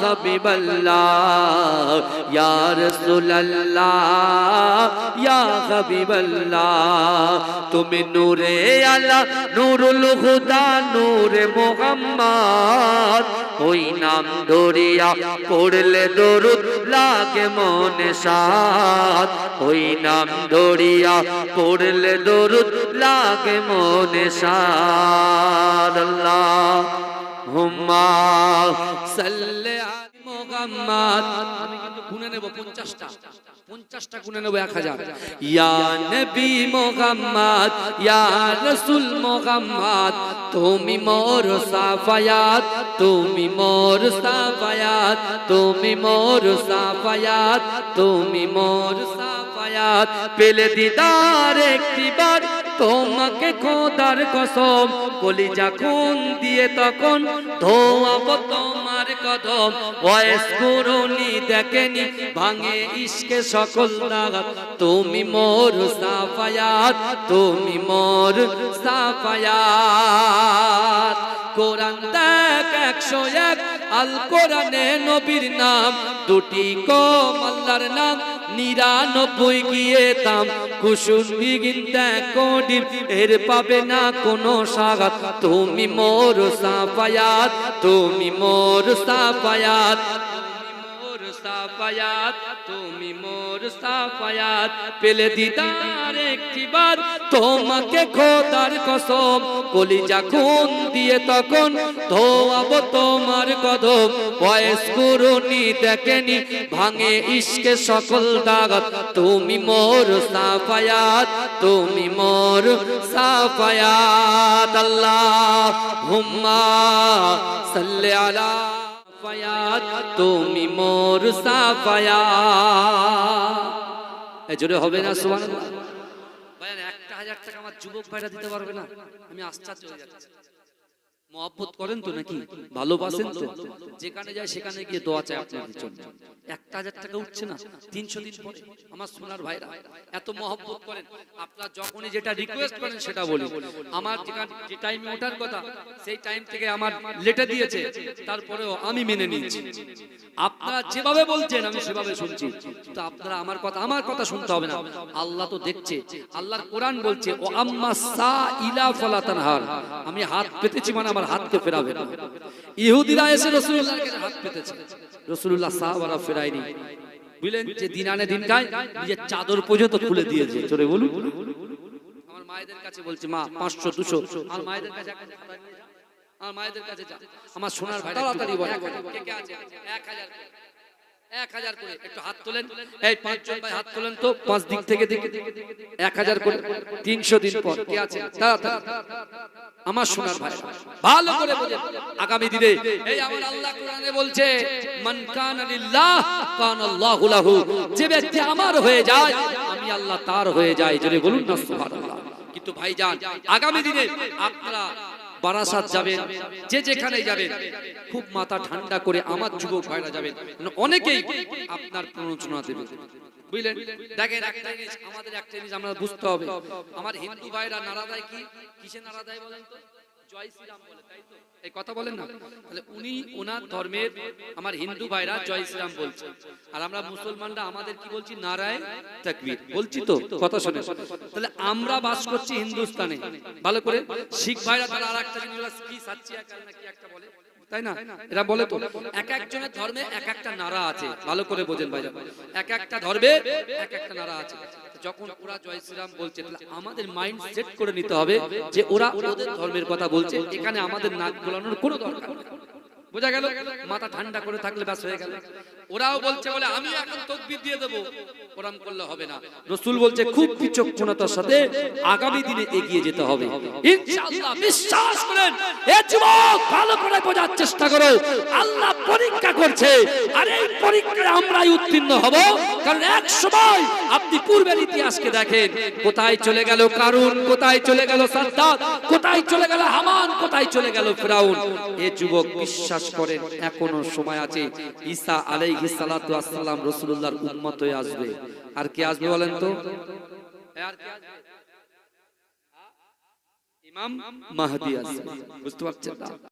হাবিবাল্লাহ, ইয়া রাসূলুল্লাহ, ইয়া হাবিবাল্লাহ, তুমি নূরে আলা নূরুল হুদা, নূরে মুহাম্মদ, ওই নাম ধরিয়া পড়লে দরুদ লাগে মনে সাত ওই নাম ধরিয়া পড়লে দরুদ লাগে মনে সাত আল্লাহ। হুম্মা সাল্লে মোহাম্মদ। আমি কিন্তু গুনে নেব 50টা 50টা গুনে নেব 1000 ইয়া নবী মোহাম্মদ, ইয়া মোহাম্মদ, তুমি মোর সাফায়াত, তুমি মোর সাফায়াত, তুমি মোর সাফায়াত, তুমি মোর সাফায়াত। পেলে দিদার একটিবার, তোমাকে খোদার কসম, কলিজা খুন দিয়ে তখন ধোয়াব তোমার কদম। বয়স করুনি দেখেনি, ভাঙে ইশকে সকল দাগাত তুমি মোর সাফায়াত, তুমি মোর সাফায়াত। কোরআন দেখ একশো এক, আল কোরআনে নবীর নাম। দুটি কম আল্লাহর নাম, নিরানব্বই গিয়ে তাম কুসুম বিগিন কোডিম এর পাবে না কোনো সাগাত। তুমি মোর সাফায়াত, তুমি মোর সাফায়াত। মোর সাফায়াত তুমি মোর সাফায়াত পেলে দিদার একটিবার তোমাকে খোদার কসম, কলিজা খুন দিয়ে তখন ধোয়াবো তোমার কদম। বয়স দেখেনি, ভাঙে ইশকে সকল তুমি মোর সাফায়াত তুমি মোর সাফায়াত আল্লাহ হুম্মা আলা তুমি মোর সাফায়াত। এজোরে জোরে হবে না একটা হাজার টাকা আমার যুবক ভাইরা দিতে পারবে না। আমি আশ্চর্য হয়ে যাচ্ছি। মহব্বত করেন তো নাকি? ভালোবাসেন তো। যেখানে যায় সেখানে গিয়ে দোয়া চায় আপনাদের জন্য একটা হাজার টাকা উঠছে না তিনশো দিন পরে। আমার সোনার ভাইরা এত মহব্বত করেন। আপনারা যখনই যেটা রিকোয়েস্ট করেন সেটা বলি। আমার যেখানে যে টাইমে ওঠার কথা সেই টাইম থেকে আমার লেটে দিয়েছে। তারপরেও আমি মেনে নিয়েছি। আপনারা যেভাবে বলছেন আমি সেভাবে শুনছি। তো আপনারা আমার কথা আমার কথা শুনতে হবে না। আল্লাহ তো দেখছে। আল্লাহর কোরআন বলছে ও আম্মা সা ইলা ফালা তানহার। আমি হাত পেতেছি মানে আমার হাতকে ফেরাবে। না ইহুদিরা এসে রসুল্লাহ কাছে হাত পেতেছে। রসুল্লাহ সাহাবারা ফেরায়নি। বুঝলেন যে দিন আনে দিন খায় নিজের চাদর পর্যন্ত খুলে দিয়েছে চলে বলুন। আমার মায়েদের কাছে বলছে মা পাঁচশো দুশো। আমার মায়েদের কাছে। আমার মায়েদের কাছে আমার সোনার ভাই তাড়াতাড়ি বলে। কে কে আছে? এক হাজার। এক হাজার করে। একটু হাত তোলেন। এই পাঁচজন ভাই হাত তোলেন তো। পাঁচ দিক থেকে দিকে। এক হাজার করে। তিনশো দিন পর। কে আছে আমার সোনার ভাই। ভালো করে বোঝেন। আগামী দিনে এই আমার আল্লাহ কোরআনে বলছে মান কানা লিল্লাহ কানা আল্লাহু লাহু। যে ব্যক্তি আমার হয়ে যায় আমি আল্লাহ তার হয়ে যাই। যদি বলুন না সুবহানাল্লাহ। কিন্তু ভাইজান আগামী দিনে আপনারা বারাসাত যাবেন যে যেখানে যাবেন খুব মাথা ঠান্ডা করে আমার যুবক ভাইরা যাবেন অনেকেই আপনার প্ররোচনা দেবে। বুঝলেন? দেখেন, একটা জিনিস, আমাদের একটা জিনিস আমরা বুঝতে হবে। আমার হিন্দু ভাইরা নারা দেয় কি? কিসে নারা দেয় বলেন তো? উনি ওনার ধর্মের আমার হিন্দু ভাইরা জয় আর আমরা মুসলমানরা আমাদের কি বলছি? আমরা বাস করছি হিন্দুস্তানে। ভালো করে শিখ ভাইরা তারা আর একটা জিনিস একটা তাই না? এরা বলে তো, এক একজনের ধর্মে এক একটা নারা আছে। ভালো করে বোঝেন ভাই এক একটা ধর্মে এক একটা নারা আছে। যখন ওরা জয় শ্রীরাম বলছে আমাদের মাইন্ড সেট করে নিতে হবে যে ওরা ওদের ধর্মের কথা বলছে, এখানে আমাদের নাক গোলানোর কোনো দরকার বোঝা গেল? মাথা ঠান্ডা করে থাকলে ব্যাস হয়ে গেল। ওরাও বলছে বলে আমি এখন তকবির দিয়ে দেবো। ওরম করলে হবে না। রসুল বলছে, খুব বিচক্ষণতার সাথে আগামী দিনে এগিয়ে যেতে হবে। ইনশাআল্লাহ বিশ্বাস করেন, এ যুবক ভালো করে বোঝার চেষ্টা করো আল্লাহ পরীক্ষা করছে, আর এই পরীক্ষায় আমরাই উত্তীর্ণ হব। কারণ এক সময় আপনি পূর্বের ইতিহাসকে দেখেন, কোথায় চলে গেল কারুন, কোথায় চলে গেল সাদ্দাত, কোথায় চলে গেল হামান, কোথায় চলে গেল ফিরাউন। এ যুবক বিশ্বাস করেন এখনও সময় আছে। ঈসা আলাইহিস সালাতু আসসালাম রাসূলুল্লাহর উম্মত হয়ে আসবে। আর কে আসবে বলেন তো? আর কে আসবে ইমাম মাহদি আসবে। বুঝতে পারছেন না?